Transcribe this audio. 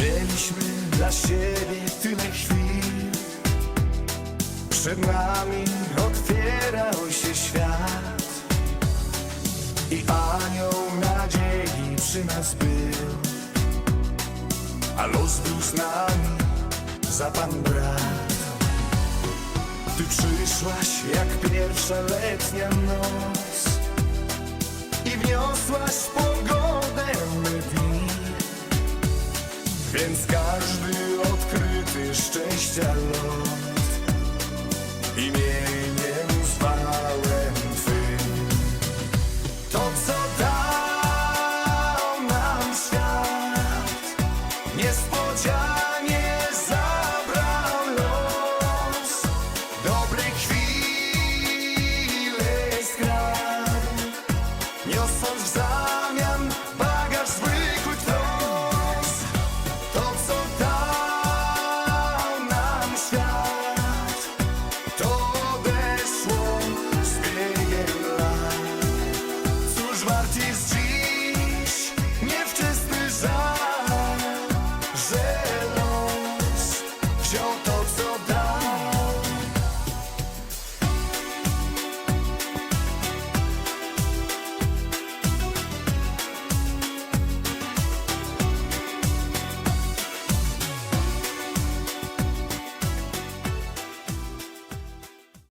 Mieliśmy dla siebie tyle chwil. Przed nami otwierał się świat. I anioł nadziei przy nas był. A los był z nami za pan brat. Ty przyszłaś jak pierwsza letnia noc. I wniosłaś Więc każdy odkryty szczęścia lot. Imieniem zwałem Twym. To co dał nam świat Niespodzianie zabrał los. Dobre chwile skradł Niosąc w zamian